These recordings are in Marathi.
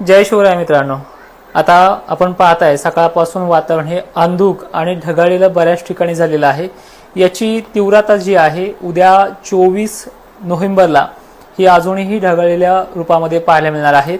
जय शिवराय मित्रांनो. आता आपण पाहत आहे सकाळपासून वातावरण हे अंधुक आणि ढगाळीला बऱ्याच ठिकाणी झालेलं आहे. याची तीव्रता जी आहे उद्या चोवीस नोव्हेंबरला ही अजूनही ढगाळलेल्या रूपामध्ये पाहायला मिळणार आहेत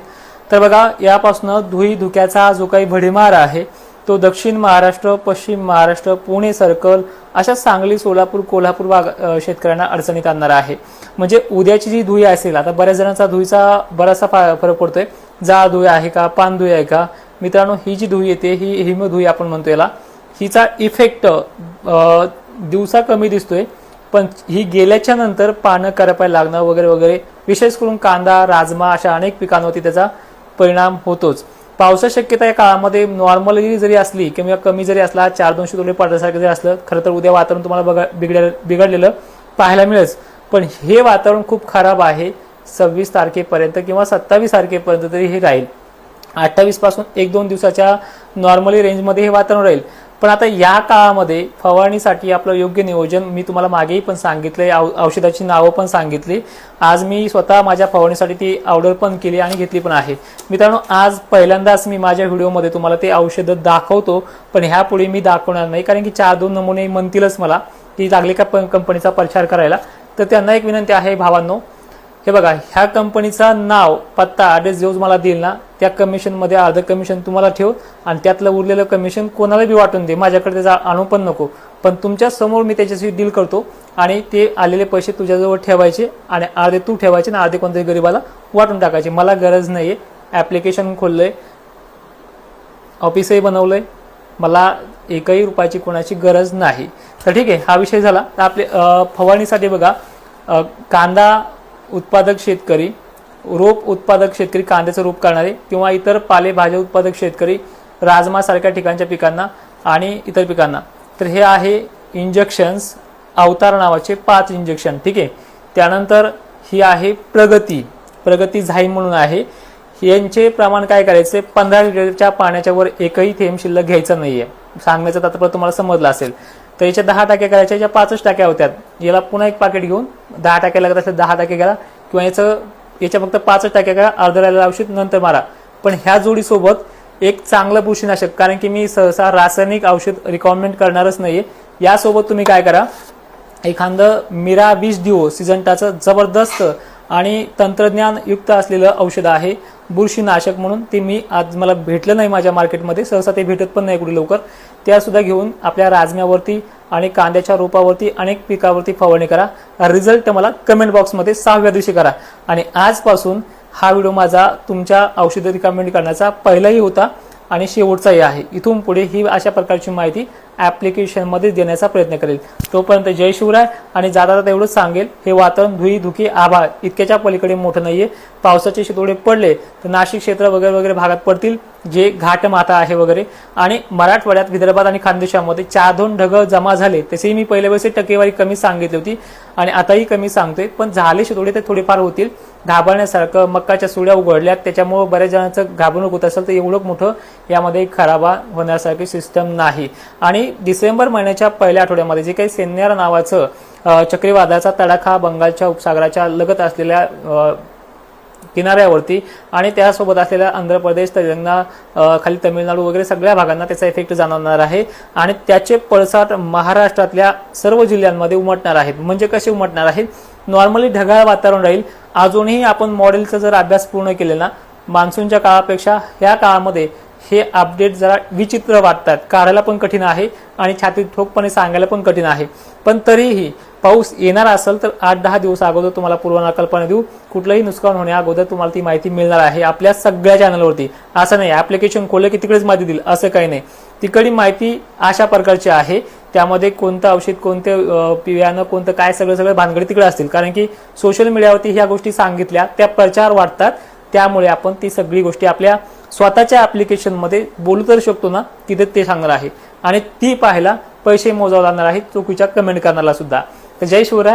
तर बघा यापासून धुई धुक्याचा जो काही भडीमार आहे तो दक्षिण महाराष्ट्र पश्चिम महाराष्ट्र पुणे सर्कल अशा सांगली सोलापूर कोल्हापूर भाग शेतकऱ्यांना अडचणीत आणणार आहे. म्हणजे उद्याची जी धुई असेल आता बऱ्याच जणांचा धुईचा बराचसा फरक पडतोय. जाळ धुई आहे का पानधुई आहे का? मित्रांनो ही जी धुई येते ही हिमधुई आपण म्हणतो याला हिचा इफेक्ट दिवसा कमी दिसतोय पण ही गेल्याच्यानंतर पानं करपायला लागणं वगैरे वगैरे विशेष करून कांदा राजमा अशा अनेक पिकांवरती त्याचा परिणाम होतोच. पावसा शक्यता या काळामध्ये नॉर्मली जरी असली किंवा कमी जरी असला चार दोनशे तोडे पडण्यासारखं जरी असलं खरं तर उद्या वातावरण तुम्हाला बघा बिघड बिघडलेलं पाहायला मिळेल. पण हे वातावरण खूप खराब आहे. सव्वीस तारखेपर्यंत किंवा सत्तावीस तारखेपर्यंत तरी हे राहील. अठ्ठावीसपासून एक दोन दिवसाच्या नॉर्मली रेंजमध्ये हे वातावरण राहील. पण आता या काळामध्ये फवारणीसाठी आपलं योग्य नियोजन मी तुम्हाला मागेही पण सांगितले औ- औषधाची नावं पण सांगितली. आज मी स्वतः माझ्या फवारणीसाठी ती ऑर्डर पण केली आणि घेतली पण आहे. मित्रांनो आज पहिल्यांदाच मी माझ्या व्हिडिओमध्ये तुम्हाला ते औषधं दाखवतो पण ह्यापुढे मी दाखवणार नाही कारण की चार दोन नमुने म्हणतीलच मला की लागले का कंपनीचा प्रचार करायला. तर त्यांना एक विनंती आहे भावांनो हे बघा ह्या कंपनीचा नाव पत्ता ॲड्रेस जो मला देईल ना त्या कमिशनमध्ये अर्ध कमिशन तुम्हाला ठेव आणि त्यातलं उरलेलं कमिशन कोणाला बी वाटून दे. माझ्याकडे त्याचा आणू पण नको. पण तुमच्यासमोर मी त्याच्याशी डील करतो आणि ते आलेले पैसे तुझ्याजवळ ठेवायचे आणि अर्धे तू ठेवायचे आणि अर्धे कोणत्याही गरीबाला वाटून टाकायचे. मला गरज नाही आहे ॲप्लिकेशन खोललंय. ऑफिसही बनवलंय. मला एकही रुपयाची कोणाची गरज नाही. तर ठीक आहे हा विषय झाला. तर आपले फवारणीसाठी बघा कांदा उत्पादक शेतकरी रोप उत्पादक शेतकरी कांद्याचं रोप करणारे किंवा इतर पालेभाज्या उत्पादक शेतकरी राजमासारख्या ठिकाणच्या पिकांना आणि इतर पिकांना. तर हे आहे इंजेक्शन्स अवतार नावाचे पाच इंजेक्शन ठीक आहे? त्यानंतर ही आहे प्रगती. प्रगती झाई म्हणून आहे. यांचे प्रमाण काय करायचे? पंधरा लिटरच्या पाण्याच्या वर एकही थेंब शिल्लक घ्यायचं नाहीये. सांगण्याचं तात्पर्य तुम्हाला समजलं असेल. तर याच्या दहा टाक्या करायच्या याच्या पाचच टाक्या होत्या. याला पुन्हा एक पाकिट घेऊन दहा टाक्या लागत असेल दहा टाक्या घ्या. किंवा याचं याच्या फक्त पाचच टाक्या करा अर्ध राहिलेलं औषध नंतर मारा. पण ह्या जोडीसोबत एक चांगलं बुरशीनाशक कारण की मी सहसा रासायनिक औषध रिकमेंड करणारच नाहीये. यासोबत तुम्ही काय करा एखादं मिरा विष दिओ सिजंटाचं जबरदस्त आणि तंत्रज्ञान युक्त असलेलं औषध आहे बुरशीनाशक म्हणून. ते मी आज मला भेटलं नाही माझ्या मार्केटमध्ये. सहसा ते भेटत पण नाही कुठे लवकर. त्यासुद्धा घेऊन आपल्या राजम्यावरती आणि कांद्याच्या रोपावरती अनेक पिकावरती फवारणी करा. रिझल्ट मला कमेंट बॉक्समध्ये सहाव्या दिवशी करा. आणि आजपासून हा व्हिडिओ माझा तुमच्या औषध रिकमेंड करण्याचा पहिलाही होता. आणि शेवटचाही आहे. इथून पुढे ही अशा प्रकारची माहिती ॲप्लिकेशनमध्ये देण्याचा प्रयत्न करेल. तोपर्यंत जय शिवराय आणि जाता जाता एवढंच सांगेल हे वातावरण धुई धुकी आभाळ इतक्याच्या पलीकडे मोठं नाही आहे पावसाचे थोडे पडले तर नाशिक क्षेत्र वगैरे वगैरे भागात पडतील जे घाटमाता आहे वगैरे. आणि मराठवाड्यात विदर्भात आणि खानदेशामध्ये चार दोन ढग जमा झाले तसेही मी पहिल्या वेळेस टक्केवारी कमी सांगितली होती आणि आताही कमी सांगतोय. पण झाले शितोडे ते थोडेफार होतील. घाबरण्यासारखं मक्काच्या सुड्या उघडल्यात त्याच्यामुळं बऱ्याच जणांचं घाबरणूक होत असेल तर एवढं मोठं यामध्ये खराबा होण्यासारखी सिस्टम नाही. आणि डिसेंबर महिन्याच्या पहिल्या आठवड्यामध्ये जे काही सेन्यार नावाचं चक्रीवादाचा तडाखा बंगालच्या उपसागराच्या लगत असलेल्या किनाऱ्यावरती आणि त्यासोबत असलेल्या आंध्र प्रदेश तेलंगणा खाली तमिळनाडू वगैरे सगळ्या भागांना त्याचा इफेक्ट जाणवणार आहे. आणि त्याचे पडसाद महाराष्ट्रातल्या सर्व जिल्ह्यांमध्ये उमटणार आहेत. म्हणजे कसे उमटणार आहेत? नॉर्मली ढगाळ वातावरण राहील. अजूनही आपण मॉडेलचा जर अभ्यास पूर्ण केलेला मान्सूनच्या काळापेक्षा ह्या काळामध्ये हे अपडेट जरा विचित्र वाटतात. काढायला पण कठीण आहे आणि छातीत ठोकपणे सांगायला पण कठीण आहे. पण तरीही पाऊस येणार असेल तर आठ दहा दिवस अगोदर तुम्हाला पूर्वनाकल्पना देऊ. कुठलंही नुकसान होण्या अगोदर तुम्हाला ती माहिती मिळणार आहे आपल्या सगळ्या चॅनलवरती असं नाही ऍप्लिकेशन खोललं की तिकडेच माहिती देईल असं काही नाही. तिकडे माहिती अशा प्रकारची आहे त्यामध्ये कोणतं औषध कोणते पिव्यानं कोणतं काय सगळं सगळं भानगडी तिकडे असतील. कारण की सोशल मीडियावरती ह्या गोष्टी सांगितल्या त्या प्रचार वाढतात. त्यामुळे आपण ती सगळी गोष्टी आपल्या स्वतःच्या ऍप्लिकेशनमध्ये बोलू तर शकतो ना तिथे ते सांगणार आहे. आणि ती पाहायला पैसे मोजावं लागणार आहे चुकीच्या कमेंट करणारा सुद्धा. तर जय शिवराय.